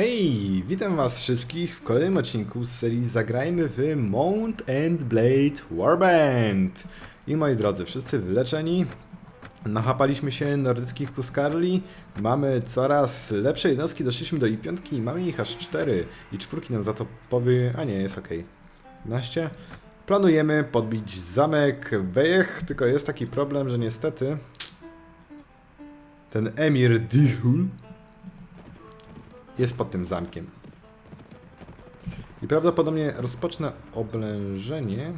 Hej, witam was wszystkich w kolejnym odcinku z serii Zagrajmy w Mount and Blade Warband. I moi drodzy, wszyscy wyleczeni, nachapaliśmy się nordyckich kuskarli, mamy coraz lepsze jednostki, doszliśmy do i5 i mamy ich aż 4 i czwórki nam za to powie... a nie, jest ok. 12. Planujemy podbić zamek Wejech, tylko jest taki problem, że niestety ten Emir Dihul jest pod tym zamkiem. I prawdopodobnie rozpocznę oblężenie.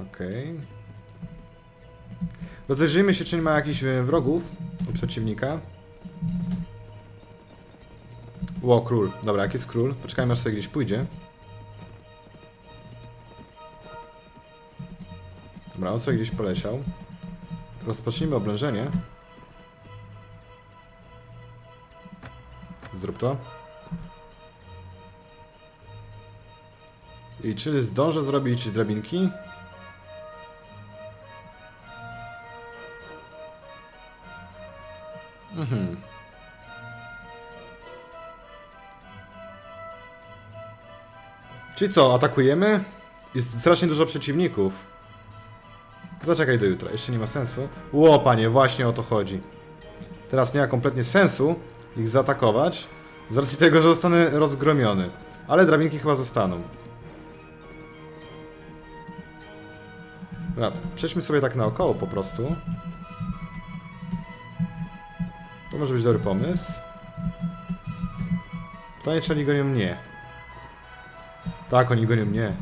Okej. Rozejrzyjmy się, czy nie ma jakichś e, wrogów u przeciwnika. Ło, król. Dobra, jak jest król? Poczekajmy, aż sobie gdzieś pójdzie. Dobra, on sobie gdzieś poleciał. Rozpocznijmy oblężenie. Zrób to. I czy zdążę zrobić drabinki? Mhm. Czyli co, atakujemy? Jest strasznie dużo przeciwników. Zaczekaj do jutra, jeszcze nie ma sensu. Ło, panie, właśnie o to chodzi. Teraz nie ma kompletnie sensu ich zaatakować, z racji tego, że zostanę rozgromiony. Ale drabinki chyba zostaną. Dobra, przejdźmy sobie tak naokoło po prostu. To może być dobry pomysł. Pytanie, czy oni gonią mnie. Tak, oni gonią mnie.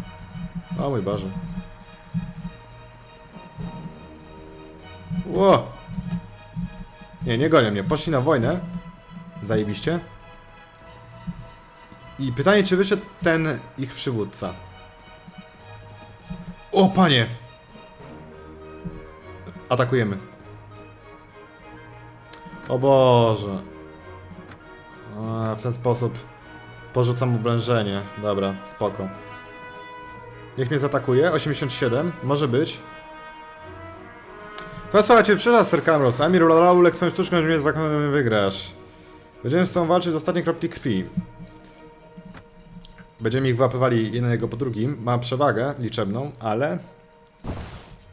O mój Boże. Nie, nie gonią mnie. Poszli na wojnę. Zajebiście. I pytanie, czy wyszedł ten ich przywódca. O, panie! Atakujemy. O Boże. A, w ten sposób porzucam oblężenie. Dobra, spoko. Niech mnie zaatakuje. 87, może być. To słuchajcie, przyda Sir Camros. Amir Raulek twoją sztuczką, że mnie wygrasz. Będziemy z tobą walczyć do ostatniej kropli krwi. Będziemy ich wyłapywali jednego po drugim. Mam przewagę liczebną, ale...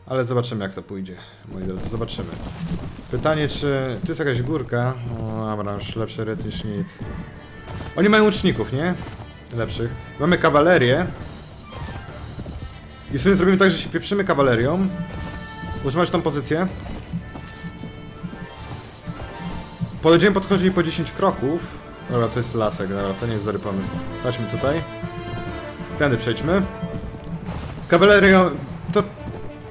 Ale zobaczymy jak to pójdzie, moi drodzy, zobaczymy. Pytanie, czy... To jest jakaś górka? O, dobra, już lepszy rec niż nic. Oni mają łuczników, nie? Lepszych. Mamy kawalerię. I w sumie zrobimy tak, że się pieprzymy kawalerią. Utrzymać tą pozycję. Będziemy podchodzili po 10 kroków. Dobra, to jest lasek, dobra, to nie jest dobry pomysł. Chodźmy tutaj. Tędy przejdźmy. Kawalerią... To...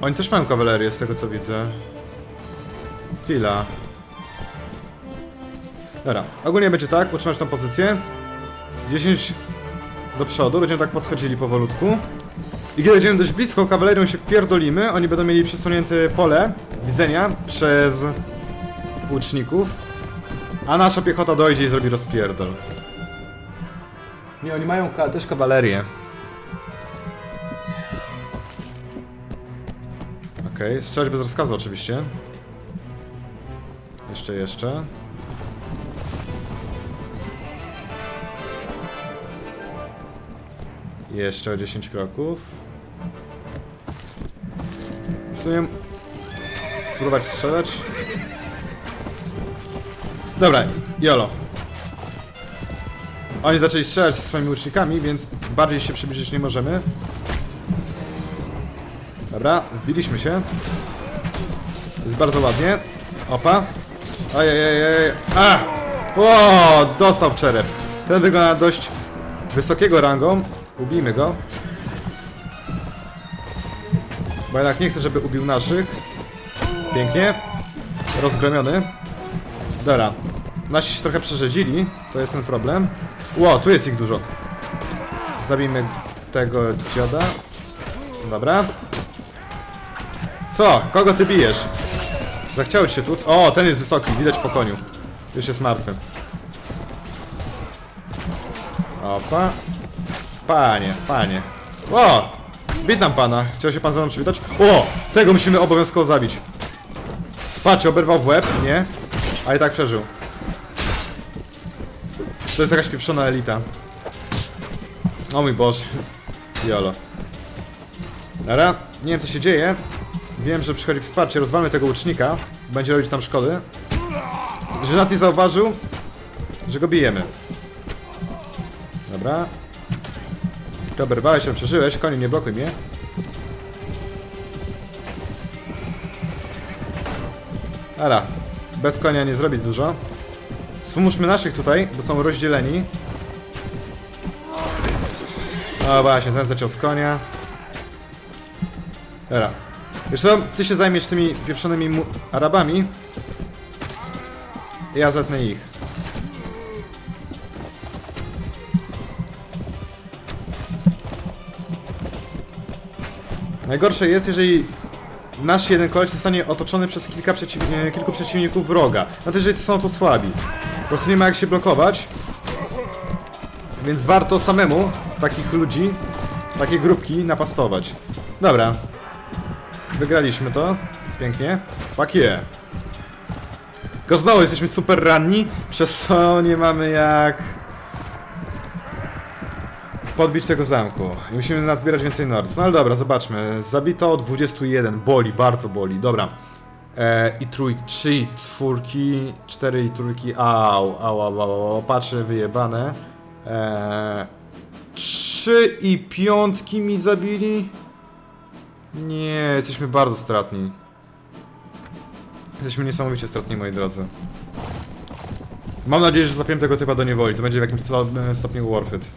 Oni też mają kawalerię, z tego co widzę. Chwila. Dobra, ogólnie będzie tak, utrzymać tą pozycję. 10 do przodu, będziemy tak podchodzili powolutku. I kiedy będziemy dość blisko, kawalerią się wpierdolimy, oni będą mieli przesunięte pole widzenia przez łuczników, a nasza piechota dojdzie i zrobi rozpierdol. Nie, oni mają ka też kawalerię. Okej, okay, strzelać bez rozkazu oczywiście. Jeszcze, jeszcze. Jeszcze o 10 kroków. Sumie... Spróbować strzelać. Dobra, jolo. Oni zaczęli strzelać ze swoimi łucznikami, więc bardziej się przybliżyć nie możemy. Dobra, wbiliśmy się. Jest bardzo ładnie. Opa. Ojej, A! O, dostał w czerep. Ten wygląda dość wysokiego rangą. Ubijmy go. Bo jednak nie chcę, żeby ubił naszych. Pięknie. Rozgromiony. Dobra. Nasi się trochę przerzedzili. To jest ten problem. Ło, tu jest ich dużo. Zabijmy tego dzioda. Dobra. Co? Kogo ty bijesz? Zachciało ci się tu? O, ten jest wysoki, widać po koniu. Już jest martwy. Opa. Panie, panie. O! Witam pana. Chciał się pan ze mną przywitać? O! Tego musimy obowiązkowo zabić. Patrz, oberwał w łeb, nie? A i tak przeżył. To jest jakaś pieprzona elita. O mój Boże. Jolo. Dobra, nie wiem co się dzieje. Wiem, że przychodzi wsparcie, rozwalmy tego łucznika. Będzie robić tam szkody. Żenaty zauważył, że go bijemy. Dobra. Ty oberwałeś się, przeżyłeś, koniu, nie blokuj mnie. Dobra, bez konia nie zrobić dużo. Spomóżmy naszych tutaj, bo są rozdzieleni. O właśnie, ten zaciął z konia. Dobra. Wiesz co, ty się zajmiesz tymi pieprzonymi Arabami. Ja zetnę ich. Najgorsze jest, jeżeli nasz jeden koleś zostanie otoczony przez kilka przeciw... e, kilku przeciwników wroga. No to jeżeli są to słabi. Po prostu nie ma jak się blokować. Więc warto samemu takich ludzi, takie grupki napastować. Dobra. Wygraliśmy to. Pięknie. Fuck yeah. Tylko znowu jesteśmy super ranni, przez co nie mamy jak podbić tego zamku. I musimy nazbierać więcej nordów. No ale dobra, zobaczmy. Zabito 21. Boli, bardzo boli. Dobra. E, I trójki, trzy i czwórki, cztery i trójki. Au, au, au, au, au. Patrzę, wyjebane. E, trzy i piątki mi zabili. Nie, jesteśmy bardzo stratni. Jesteśmy niesamowicie stratni, moi drodzy. Mam nadzieję, że zapię tego typa do niewoli. To będzie w jakimś sto- stopniu worth it.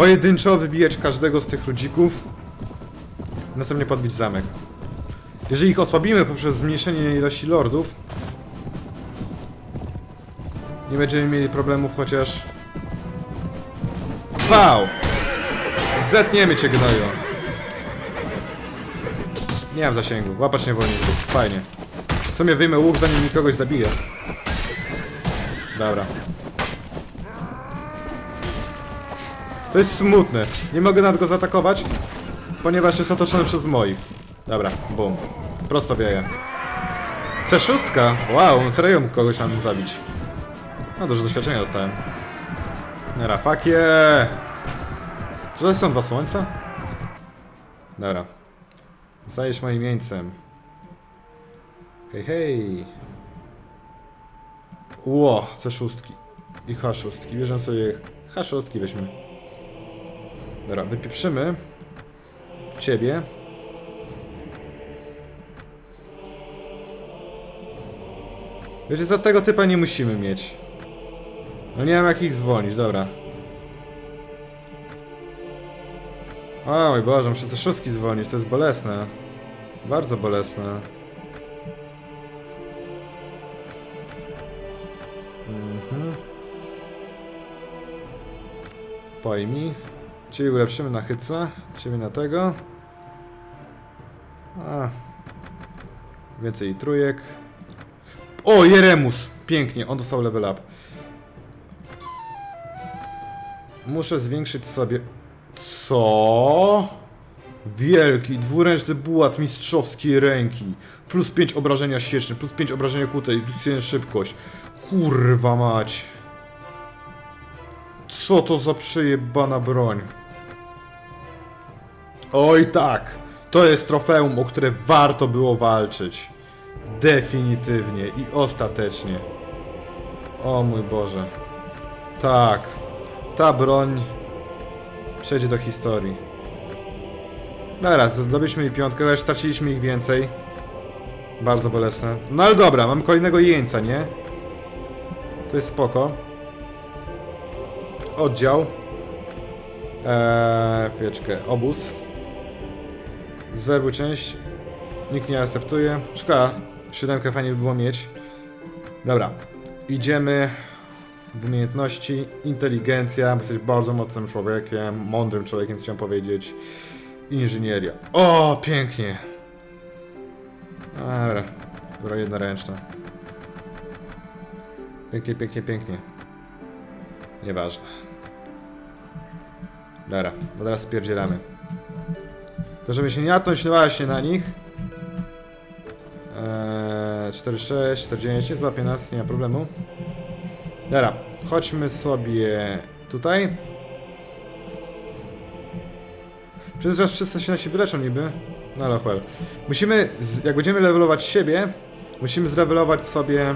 Pojedynczo wybijać każdego z tych ludzików. Następnie podbić zamek. Jeżeli ich osłabimy poprzez zmniejszenie ilości lordów, nie będziemy mieli problemów, chociaż... Pał! Zetniemy cię, gnoju! Nie mam zasięgu. Łapać niewolników. Fajnie. W sumie wyjmę łuk, zanim mi kogoś zabije. Dobra. To jest smutne. Nie mogę nad go zaatakować, ponieważ jest otoczony przez moich. Dobra, bum. Prosto wieje. C6? Wow, serio kogoś tam zabić. No, dużo doświadczenia dostałem. Yeah. Czy to są dwa słońca? Dobra. Zostajesz moim jeńcem. Hej, hej. Ło, C6. I H6. Bierzemy sobie H6 weźmy. Dobra, wypieprzymy ciebie. Wiecie, za tego typa nie musimy mieć. No nie wiem jak ich zwolnić, dobra. O mój Boże, muszę te szóstki zwolnić, to jest bolesne. Bardzo bolesne. Mhm. Pojmij. Ciebie ulepszymy na hycla, ciebie na tego. A. Więcej trójek. O, Jeremus! Pięknie, on dostał level up. Muszę zwiększyć sobie... Co? Wielki, dwuręczny bułat mistrzowskiej ręki. Plus 5 obrażenia sieczne, plus 5 obrażenia kutej, plus 1 szybkość. Kurwa mać. Co to za przejebana broń? Oj tak, to jest trofeum, o które warto było walczyć. Definitywnie i ostatecznie. O mój Boże. Tak, ta broń przejdzie do historii. Dobra, zdobyliśmy jej piątkę, ale straciliśmy ich więcej. Bardzo bolesne. No ale dobra, mamy kolejnego jeńca, nie? To jest spoko. Oddział. Eee, chwileczkę. Obóz. Z część. Nikt nie akceptuje. Szkoda. Siódemkę fajnie by było mieć. Dobra. Idziemy w umiejętności. Inteligencja. bo Jesteś bardzo mocnym człowiekiem. Mądrym człowiekiem, chciałem powiedzieć. Inżynieria. O, pięknie. Dobra. Dobra, jednoręczna. Pięknie, pięknie, pięknie. Nieważne. Dobra, bo teraz spierdzielamy. Tylko żeby się nie natknąć właśnie na nich. Eee, 4-6, 4-9, nie złapie nas, nie ma problemu. Dobra, chodźmy sobie tutaj. Przez raz wszyscy się nasi wyleczą niby. No ale well. Musimy, jak będziemy levelować siebie, musimy zlevelować sobie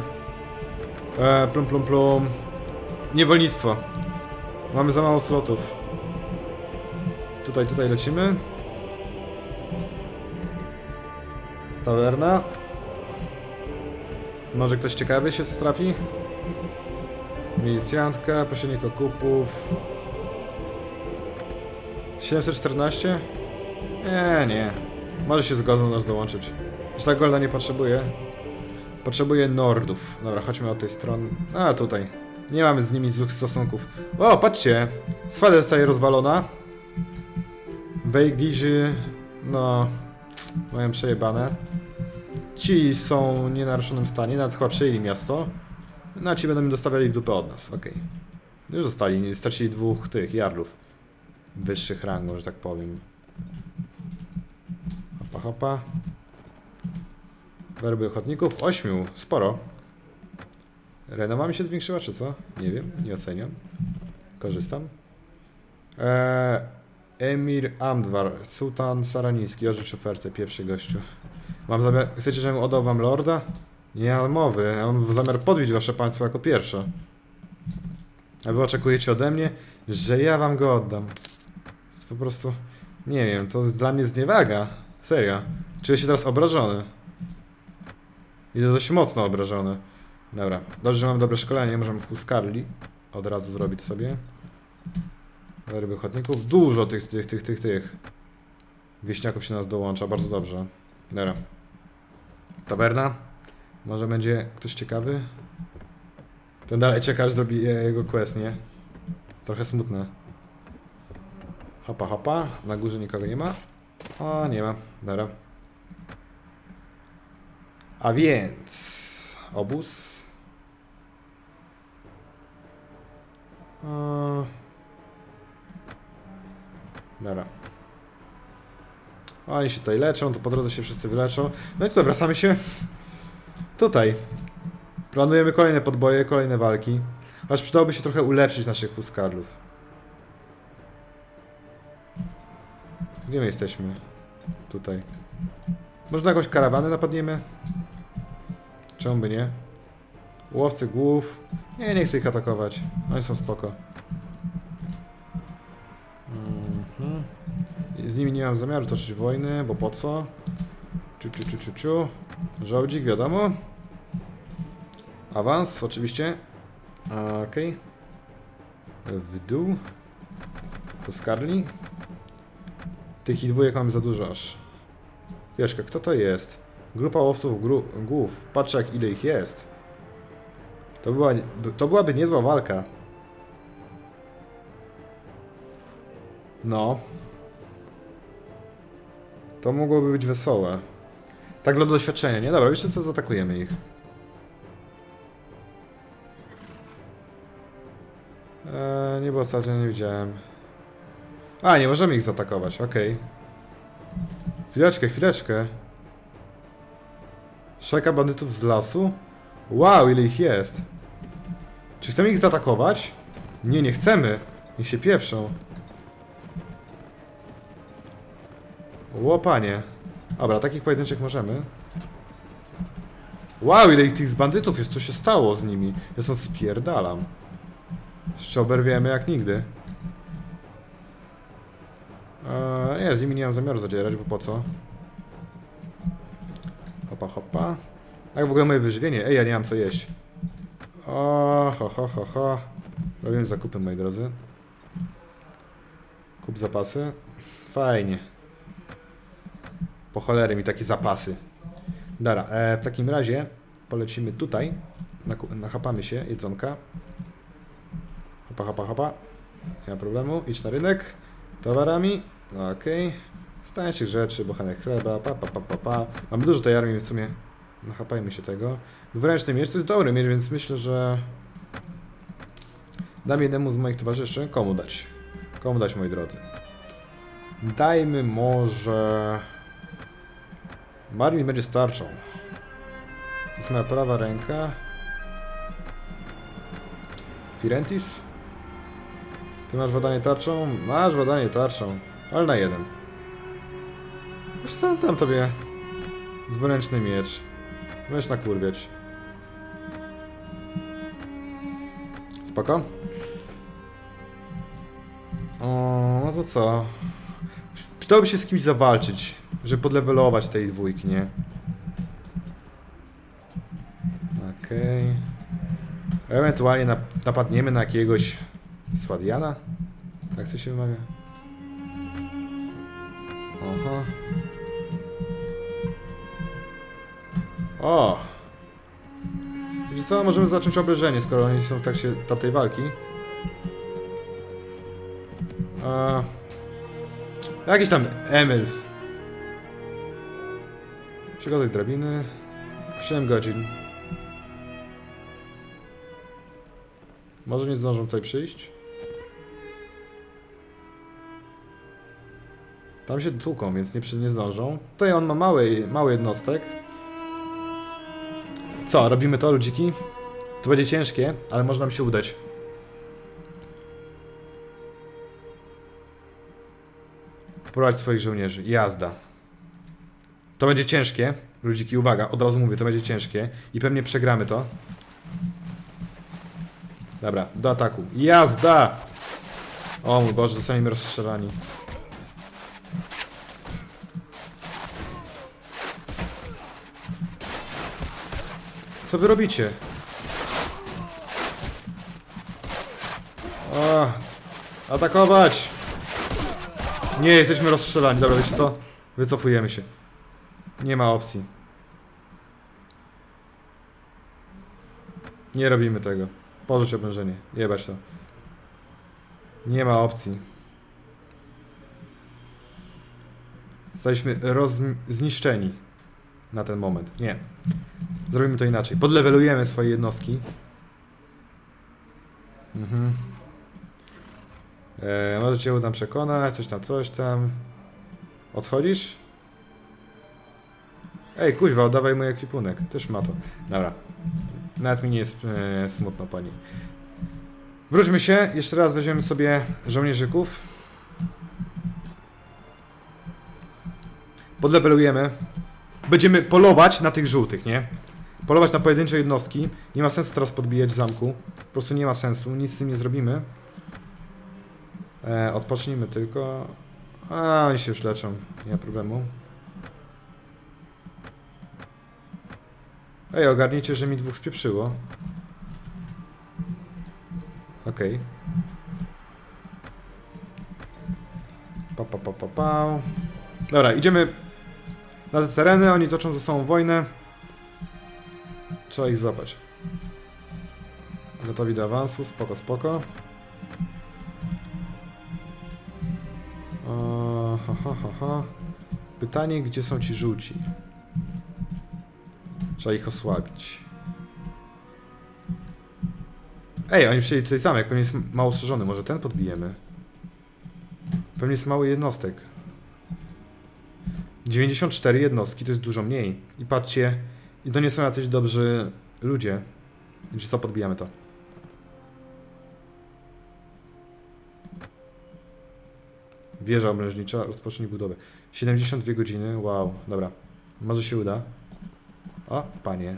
e, plum plum plum niewolnictwo. Mamy za mało slotów. Tutaj, tutaj lecimy. Tawerna. Może ktoś ciekawy się strafi? Milicjantka, pośrednik okupów. 714? Nie, nie. Może się zgodzą nas dołączyć. Że ta golda nie potrzebuje. Potrzebuje nordów. Dobra, chodźmy od tej strony. A, tutaj. Nie mamy z nimi złych stosunków. O, patrzcie! Sfala zostaje rozwalona. Wejgirzy, no, mają przejebane. Ci są w nienaruszonym stanie, nawet chyba przejęli miasto. No, a ci będą mi dostawiali w dupę od nas, okej. Już zostali, stracili dwóch tych, jarlów. Wyższych rangów, że tak powiem. Hopa, hopa. Werby ochotników, ośmiu, sporo. Renoma mi się zwiększyła, czy co? Nie wiem, nie oceniam. Korzystam. Eee, Emir Amdwar, Sultan Saraniski, orzecz ofertę, pierwszy gościu. Mam zamiar, chcecie, żebym oddał wam lorda? Nie mam mowy, ja mam zamiar podbić wasze państwo jako pierwsze. A wy oczekujecie ode mnie, że ja wam go oddam. To jest po prostu, nie wiem, to jest dla mnie zniewaga. Serio. Czuję się teraz obrażony. I to dość mocno obrażony. Dobra, dobrze, że mam dobre szkolenie, możemy Huskarli od razu zrobić sobie. Werby ochotników. Dużo tych, tych, tych, tych, tych. Wieśniaków się nas dołącza, bardzo dobrze. Dobra. Taberna. Może będzie ktoś ciekawy? Ten dalej czeka, aż zrobi jego quest, nie? Trochę smutne. Hopa, hopa. Na górze nikogo nie ma. O, nie ma. Dobra. A więc... Obóz. O... Dobra. Oni się tutaj leczą, to po drodze się wszyscy wyleczą. No i co, wracamy się tutaj. Planujemy kolejne podboje, kolejne walki. Aż przydałoby się trochę ulepszyć naszych huskarlów. Gdzie my jesteśmy? Tutaj. Może na jakąś karawanę napadniemy? Czemu by nie? Łowcy głów. Nie, nie chcę ich atakować. Oni są spoko. Z nimi nie mam zamiaru toczyć wojny, bo po co? Ciu, ciu, ciu, ciu, ciu. Żołdzik, wiadomo. Awans, oczywiście. Okej. W dół. Puskarli. Tych i dwójek mamy za dużo aż. Wieszka, kto to jest? Grupa łowców gru głów. Patrzę jak ile ich jest. To, była, to byłaby niezła walka. No. To mogłoby być wesołe. Tak dla doświadczenia, nie? Dobra, jeszcze co zaatakujemy ich. Eee, nie było ostatnio, nie widziałem. A, nie możemy ich zaatakować, okej. Chwileczkę, chwileczkę. Szajka bandytów z lasu? Wow, ile ich jest. Czy chcemy ich zaatakować? Nie, nie chcemy. Niech się pieprzą. Łopanie. Dobra, takich pojedynczych możemy. Wow, ile ich tych bandytów jest, co się stało z nimi? Ja stąd spierdalam. Jeszcze oberwiemy jak nigdy. Eee, nie, z nimi nie mam zamiaru zadzierać, bo po co? Hopa, hopa. Jak w ogóle moje wyżywienie? Ej, ja nie mam co jeść. O, ho, ho, ho, ho. Robimy zakupy, moi drodzy. Kup zapasy. Fajnie. Po cholery mi takie zapasy. Dobra, e, w takim razie polecimy tutaj. Nachapamy się jedzonka. Hopa, hopa, hopa. Nie ma problemu. Idź na rynek. Towarami. Okej. Z tańszych rzeczy, bochenek chleba, pa, pa, pa, pa, pa. Mamy dużo tej armii, w sumie nachapajmy się tego. Dwuręczny miecz to jest dobry miecz, więc myślę, że dam jednemu z moich towarzyszy. Komu dać? Komu dać, moi drodzy? Dajmy może... Marvin będzie starczą. To jest moja prawa ręka. Firentis? Ty masz wadanie tarczą? Masz wadanie tarczą, ale na jeden. Wiesz co, dam tobie dwuręczny miecz. Możesz nakurwiać. Spoko? O, no to co? Przydałoby się z kimś zawalczyć, żeby podlewelować tej dwójki, nie? Okej. Ewentualnie nap napadniemy na jakiegoś Sładiana? Tak to się wymawia? Aha. O! Wiecie co, możemy zacząć oblężenie, skoro oni są w trakcie tamtej walki. A... Jakiś tam Emelf. Przygotuj drabiny. 7 godzin. Może nie zdążą tutaj przyjść? Tam się tłuką, więc nie, nie zdążą. Tutaj on ma mały, mały jednostek. Co, robimy to, ludziki? To będzie ciężkie, ale może nam się udać. Prowadź swoich żołnierzy. Jazda. To będzie ciężkie. Ludziki, uwaga, od razu mówię, to będzie ciężkie. I pewnie przegramy to. Dobra, do ataku. Jazda! O mój Boże, zostaniemy rozstrzelani. Co wy robicie? O, atakować! Nie, jesteśmy rozstrzelani. Dobra, wiecie co? Wycofujemy się. Nie ma opcji. Nie robimy tego. Porzuć oblężenie. Jebać to. Nie ma opcji. Zostaliśmy zniszczeni na ten moment. Nie. Zrobimy to inaczej. Podlewelujemy swoje jednostki. Mhm. E, może cię uda przekonać, coś tam, coś tam. Odchodzisz? Ej, kuźwa, oddawaj mój ekwipunek. Też ma to. Dobra. Nawet mi nie jest e, smutno, pani. Wróćmy się. Jeszcze raz weźmiemy sobie żołnierzyków. Podlewelujemy. Będziemy polować na tych żółtych, nie? Polować na pojedyncze jednostki. Nie ma sensu teraz podbijać zamku. Po prostu nie ma sensu. Nic z tym nie zrobimy. E, odpocznijmy tylko. A, oni się już leczą. Nie ma problemu. Ej, ogarnijcie, że mi dwóch spieprzyło. Okej. Pa, pa, pa, pa, pa. Dobra, idziemy na te tereny, oni toczą ze sobą wojnę. Trzeba ich złapać. Gotowi do awansu, spoko, spoko. O, ha, ha, ha, ha. Pytanie, gdzie są ci żółci? Trzeba ich osłabić. Ej, oni przyjęli tutaj zamek, pewnie jest mało strzeżony, może ten podbijemy? Pewnie jest mały jednostek. 94 jednostki to jest dużo mniej. I patrzcie, i to nie są jacyś dobrzy ludzie. Wiecie co, podbijamy to. Wieża obrężnicza, rozpocznij budowę. 72 godziny, wow, dobra. Może się uda. O, panie.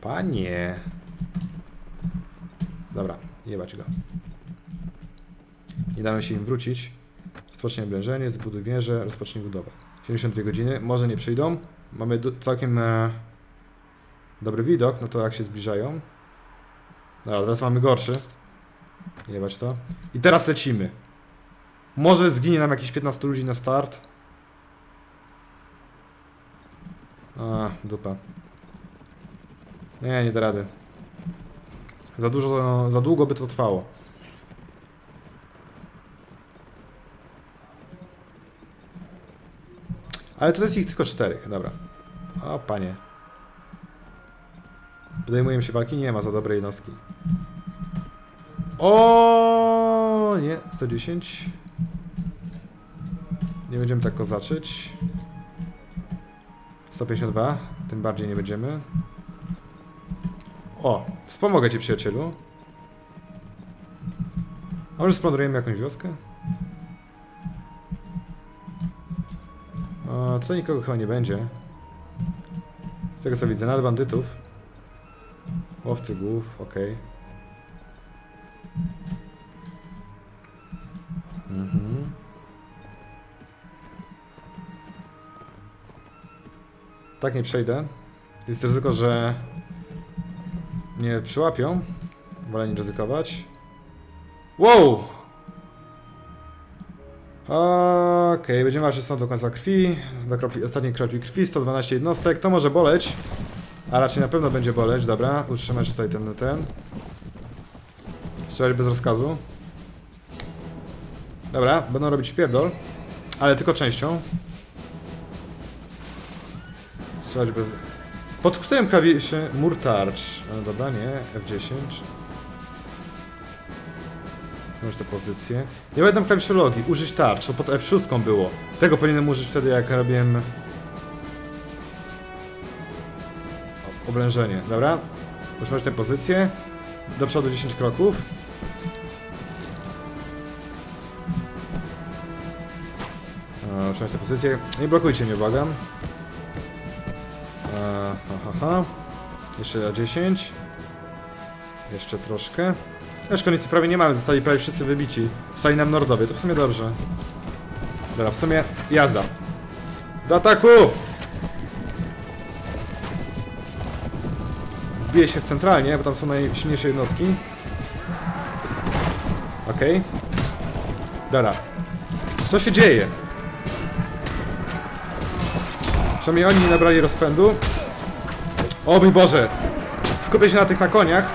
Panie. Dobra, jebać go. Nie damy się im wrócić. Rozpocznij oblężenie, zbuduj wieżę, rozpocznij budowę. 72 godziny, może nie przyjdą. Mamy całkiem e, dobry widok, no to jak się zbliżają. Dobra, teraz mamy gorszy. Jebać to. I teraz lecimy. Może zginie nam jakieś 15 ludzi na start. A, dupa. Nie, nie da rady. Za dużo, za długo by to trwało. Ale to jest ich tylko czterech, dobra. O, panie. Podejmujemy się walki? Nie ma za dobrej jednostki. O, nie, 110. Nie będziemy tak kozaczyć. 152, tym bardziej nie będziemy. O, wspomogę ci przyjacielu. A może splądrujemy jakąś wioskę? O, tutaj nikogo chyba nie będzie. Z tego co widzę, nad bandytów. Łowcy głów, okej. Mhm. Tak nie przejdę. Jest ryzyko, że mnie przyłapią. Wolę nie ryzykować. Wow! Okej, będziemy walczyć stąd do końca krwi. Do kropli, ostatniej kropli krwi, 112 jednostek. To może boleć. A raczej na pewno będzie boleć. Dobra, utrzymać tutaj ten, ten. Strzelać bez rozkazu. Dobra, będą robić wpierdol. Ale tylko częścią. Pod którym klawisze? Murtarcz. E, Dobra, nie. F10. Masz te pozycje. Nie pamiętam klawiszologii. Użyć tarcz. To pod F6 było. Tego powinienem użyć wtedy, jak robiłem... Oblężenie. Dobra. Utrzymać tę pozycję. Do przodu 10 kroków. Utrzymać tę pozycję. Nie blokujcie mnie, błagam. E, ha, ha, ha. Jeszcze 10. Jeszcze troszkę. Też koniec prawie nie mamy, zostali prawie wszyscy wybici. Stali nam Nordowie, to w sumie dobrze. Dobra, w sumie jazda. Do ataku! Wbiję się w centralnie, bo tam są najsilniejsze jednostki. Okej. Dobra. Co się dzieje? Przynajmniej oni nie nabrali rozpędu. O mój Boże! Skupię się na tych na koniach.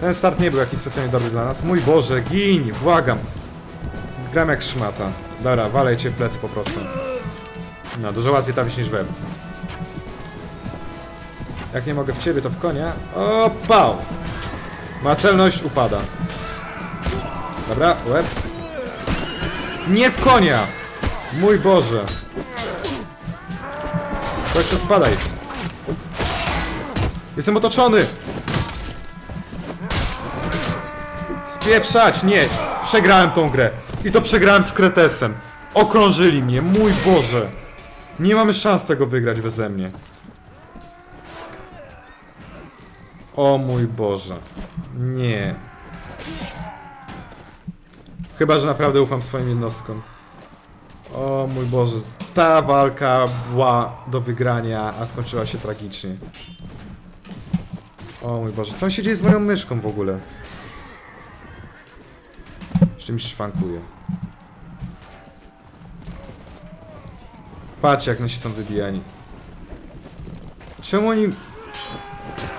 Ten start nie był jakiś specjalnie dobry dla nas. Mój Boże, gin! Błagam! Gram jak szmata. Dobra, walę cię w plec po prostu. No, dużo łatwiej trafić niż web. Jak nie mogę w ciebie, to w konia. O, pał! Ma celność upada. Dobra, łeb. Nie w konia! Mój Boże! Chodź, spadaj! Jestem otoczony! Spieprzać! Nie! Przegrałem tą grę. I to przegrałem z Kretesem. Okrążyli mnie, mój Boże! Nie mamy szans tego wygrać beze mnie. O mój Boże. Nie. Chyba, że naprawdę ufam swoim jednostkom. O mój Boże. Ta walka była do wygrania, a skończyła się tragicznie. O mój Boże. Co się dzieje z moją myszką w ogóle? Jeszcze mi szwankuje. Patrz jak nasi są wybijani. Czemu oni...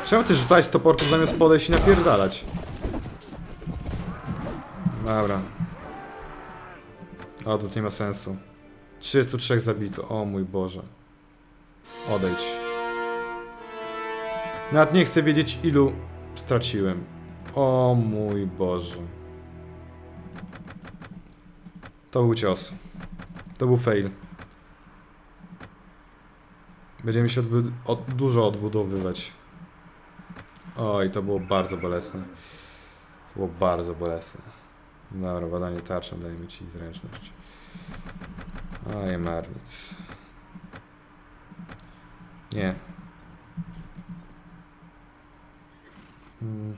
Czemu ty rzucałeś toporków zamiast podejść i napierdalać? Dobra. O, to nie ma sensu. 33 zabito. O mój Boże. Odejdź. Nawet nie chcę wiedzieć ilu straciłem. O mój Boże. To był cios. To był fail. Będziemy się odbu od, dużo odbudowywać. Oj, to było bardzo bolesne. To było bardzo bolesne. Dobra, badanie tarczą dajmy ci zręczność. Oj, marnic. Nie. Hmm.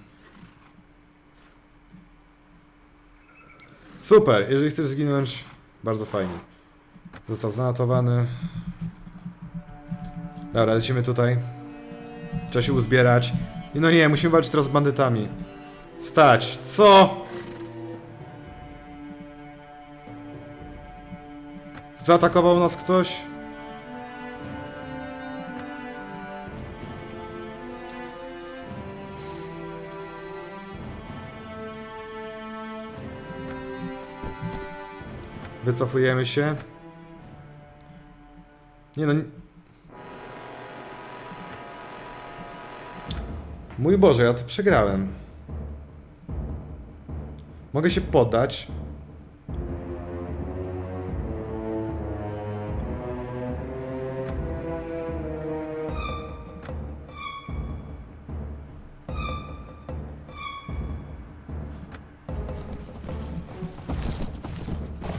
Super, jeżeli chcesz zginąć, bardzo fajnie. Został zanotowany. Dobra, lecimy tutaj. Trzeba się uzbierać. No nie, musimy walczyć teraz z bandytami. Stać. Co? Zaatakował nas ktoś? Wycofujemy się. Nie no. Mój Boże, ja to przegrałem. Mogę się poddać.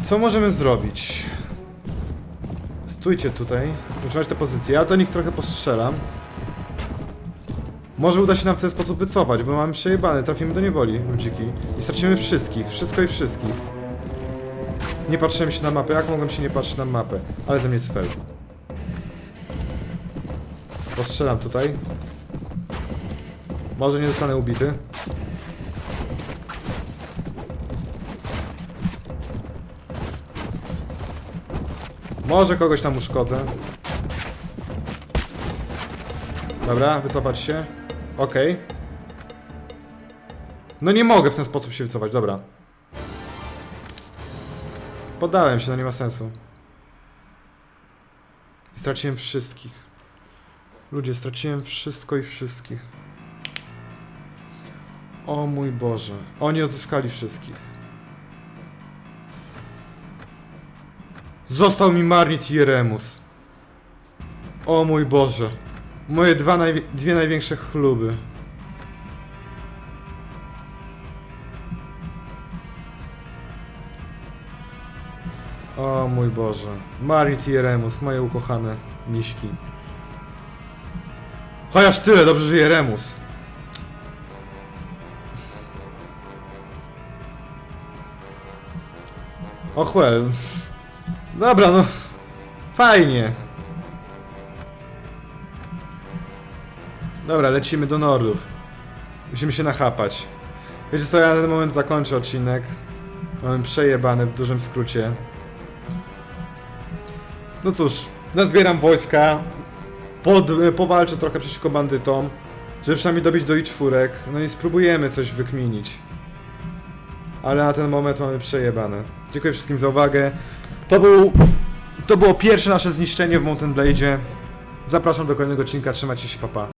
Co możemy zrobić? Stójcie tutaj, utrzymać tę pozycję. Ja do nich trochę postrzelam. Może uda się nam w ten sposób wycofać, bo mamy przejebane, trafimy do niewoli, ludziki. I stracimy wszystkich, wszystko i wszystkich. Nie patrzyłem się na mapę, jak mogłem się nie patrzeć na mapę? Ale ze mnie cfel. Postrzelam tutaj. Może nie zostanę ubity. Może kogoś tam uszkodzę. Dobra, wycofać się. Okej. No nie mogę w ten sposób się wycofać, dobra. Poddałem się, no nie ma sensu. I straciłem wszystkich. Ludzie, straciłem wszystko i wszystkich. O mój Boże. Oni odzyskali wszystkich. Został mi Marnit Jeremus. O mój Boże. Moje dwa najwi- dwie największe chluby. O mój Boże. Marit Jeremus, moje ukochane miśki. Chociaż tyle, dobrze, że Jeremus. Och well. Dobra, no. Fajnie. Dobra, lecimy do Nordów. Musimy się nachapać. Wiecie co, ja na ten moment zakończę odcinek. Mamy przejebane w dużym skrócie. No cóż, nazbieram wojska. Pod, powalczę trochę przeciwko bandytom. Żeby przynajmniej dobić do i czwórek. No i spróbujemy coś wykminić. Ale na ten moment mamy przejebane. Dziękuję wszystkim za uwagę. To był... To było pierwsze nasze zniszczenie w Mountain Blade'zie. Zapraszam do kolejnego odcinka, trzymajcie się, papa.